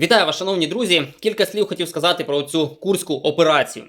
Вітаю вас, шановні друзі. Кілька слів хотів сказати про цю курську операцію.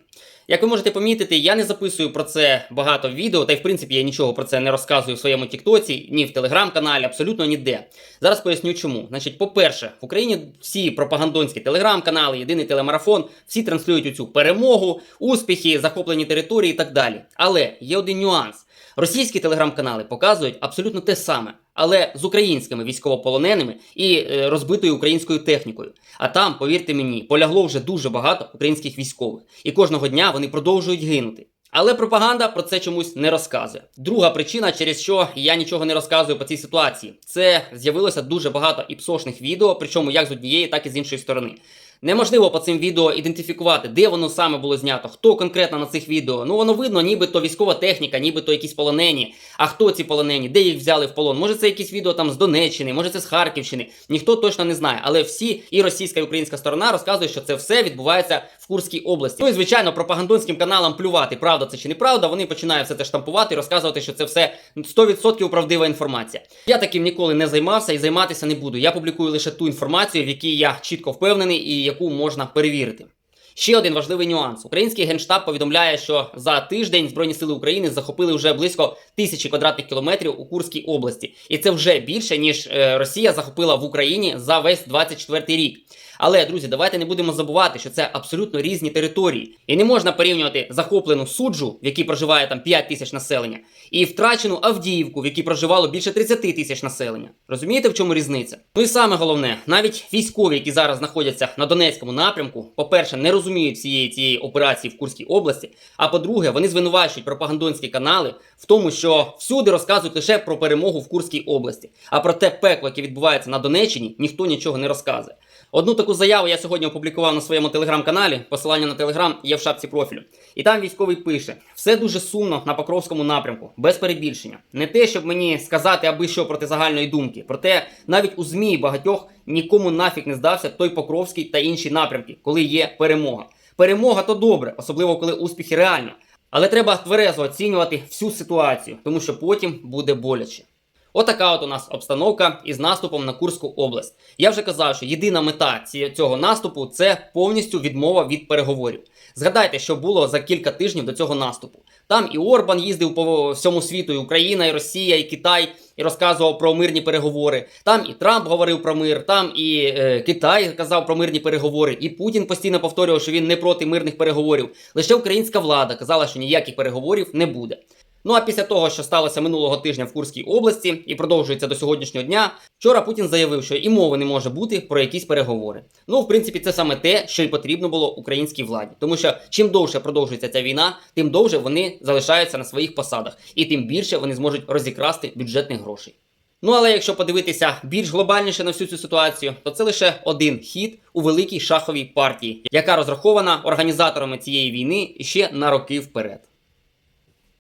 Як ви можете помітити, я не записую про це багато відео, та й в принципі я нічого про це не розказую в своєму Тіктоці, ні в телеграм-каналі, абсолютно ніде. Зараз поясню чому. Значить, по-перше, в Україні всі пропагандонські телеграм-канали, єдиний телемарафон, всі транслюють цю перемогу, успіхи, захоплені території і так далі. Але є один нюанс: російські телеграм-канали показують абсолютно те саме. Але з українськими військовополоненими і е, розбитою українською технікою. А там, повірте мені, полягло вже дуже багато українських військових, і кожного дня вони продовжують гинути. Але пропаганда про це чомусь не розказує. Друга причина, через що я нічого не розказую по цій ситуації, це з'явилося дуже багато іпсошних відео, причому як з однієї, так і з іншої сторони. Неможливо по цим відео ідентифікувати, де воно саме було знято, хто конкретно на цих відео. Ну воно видно, нібито військова техніка, нібито якісь полонені. А хто ці полонені, де їх взяли в полон? Може це якісь відео там з Донеччини, може це з Харківщини. Ніхто точно не знає. Але всі і російська і українська сторона розказують, що це все відбувається в Курській області. Ну і звичайно, пропагандонським каналам плювати, правда це чи неправда. Вони починають все це штампувати і розказувати, що це все 100% правдива інформація. Я таким ніколи не займався і займатися не буду. Я публікую лише ту інформацію, в якій я чітко впевнений і яку можна перевірити. Ще один важливий нюанс: український генштаб повідомляє, що за тиждень Збройні сили України захопили вже близько тисячі квадратних кілометрів у Курській області, і це вже більше ніж е, Росія захопила в Україні за весь 24 рік. Але друзі, давайте не будемо забувати, що це абсолютно різні території, і не можна порівнювати захоплену суджу, в якій проживає там 5 тисяч населення, і втрачену Авдіївку, в якій проживало більше 30 тисяч населення. Розумієте, в чому різниця? Ну і саме головне, навіть військові, які зараз знаходяться на Донецькому напрямку, по-перше, не розуміють всієї цієї операції в Курській області. А по-друге, вони звинувачують пропагандонські канали в тому, що всюди розказують лише про перемогу в Курській області. А про те пекло, яке відбувається на Донеччині, ніхто нічого не розказує. Одну таку заяву я сьогодні опублікував на своєму телеграм-каналі. Посилання на телеграм є в шапці профілю. І там військовий пише: все дуже сумно на Покровському напрямку, без перебільшення. Не те, щоб мені сказати аби що проти загальної думки. Проте навіть у ЗМІ багатьох нікому нафіг не здався той Покровський та інші напрямки, коли є перемога. Перемога то добре, особливо коли успіхи реально. Але треба тверезо оцінювати всю ситуацію, тому що потім буде боляче. Отака от у нас обстановка із наступом на Курську область. Я вже казав, що єдина мета цього наступу це повністю відмова від переговорів. Згадайте, що було за кілька тижнів до цього наступу. Там і Орбан їздив по всьому світу, і Україна, і Росія, і Китай, і розказував про мирні переговори. Там і Трамп говорив про мир, там і е, Китай казав про мирні переговори, і Путін постійно повторював, що він не проти мирних переговорів. Лише українська влада казала, що ніяких переговорів не буде. Ну а після того, що сталося минулого тижня в Курській області і продовжується до сьогоднішнього дня, вчора Путін заявив, що і мови не може бути про якісь переговори. Ну, в принципі, це саме те, що й потрібно було українській владі, тому що чим довше продовжується ця війна, тим довше вони залишаються на своїх посадах, і тим більше вони зможуть розікрасти бюджетних грошей. Ну але якщо подивитися більш глобальніше на всю цю ситуацію, то це лише один хід у великій шаховій партії, яка розрахована організаторами цієї війни ще на роки вперед.